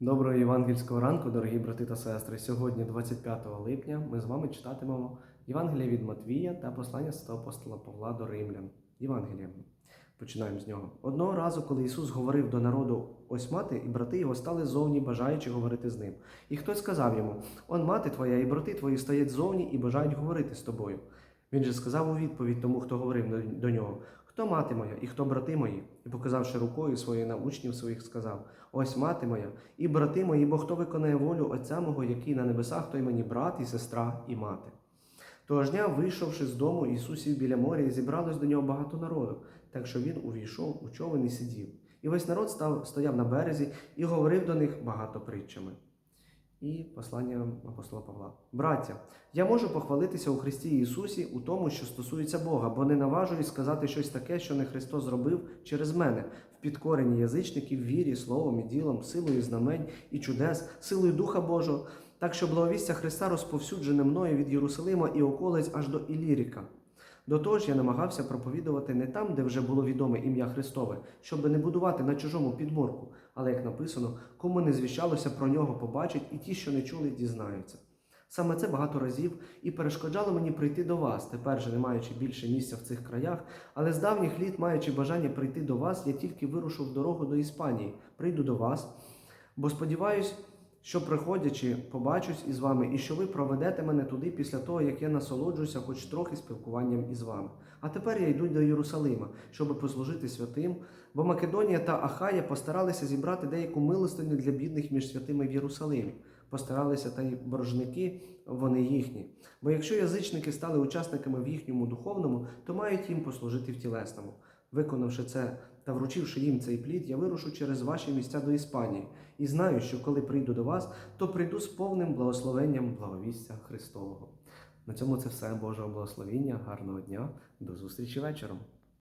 Доброго євангельського ранку, дорогі брати та сестри. Сьогодні, 25 липня, ми з вами читатимемо Євангелія від Матвія та послання святого апостола Павла до Римлян. Євангелія. Починаємо з нього. Одного разу, коли Ісус говорив до народу, ось мати і брати його стали зовні, бажаючи говорити з ним. І хтось сказав йому: Он мати твоя і брати твої стоять зовні і бажають говорити з тобою. Він же сказав у відповідь тому, хто говорив до- нього: Хто мати моя і хто брати мої? І показавши рукою своєю на учнів своїх, сказав: Ось мати моя і брати мої, бо хто виконає волю Отця мого, який на небесах, той мені брат і сестра і мати. Того ж дня, вийшовши з дому, Ісус сів біля моря, і зібралось до нього багато народу, так що він увійшов у човен і сидів. І весь народ став, стояв на березі і говорив до них багато притчами. І послання апостола Павла. Браття, я можу похвалитися у Христі Ісусі у тому, що стосується Бога, бо не наважуюсь сказати щось таке, що не Христос зробив через мене, в підкоренні язичників, вірі, словом і ділом, силою знамень і чудес, силою Духа Божого, так що благовістя Христа розповсюджене мною від Єрусалима і околиць аж до Іліріка. До того ж, я намагався проповідувати не там, де вже було відоме ім'я Христове, щоб не будувати на чужому підморку, але як написано, кому не звіщалося про нього, побачить, і ті, що не чули, дізнаються. Саме це багато разів і перешкоджало мені прийти до вас, тепер же не маючи більше місця в цих краях, але з давніх літ, маючи бажання прийти до вас, я тільки вирушив в дорогу до Іспанії, прийду до вас, бо сподіваюсь, що приходячи, побачусь із вами, і що ви проведете мене туди після того, як я насолоджуся хоч трохи спілкуванням із вами. А тепер я йду до Єрусалима, щоб послужити святим, бо Македонія та Ахая постаралися зібрати деяку милостиню для бідних між святими в Єрусалимі. Постаралися та й боржники, вони їхні. Бо якщо язичники стали учасниками в їхньому духовному, то мають їм послужити в тілесному. Виконавши це та вручивши їм цей плід, я вирушу через ваші місця до Іспанії і знаю, що коли прийду до вас, то прийду з повним благословенням благовістя Христового. На цьому це все Божого благословіння, гарного дня, до зустрічі вечором.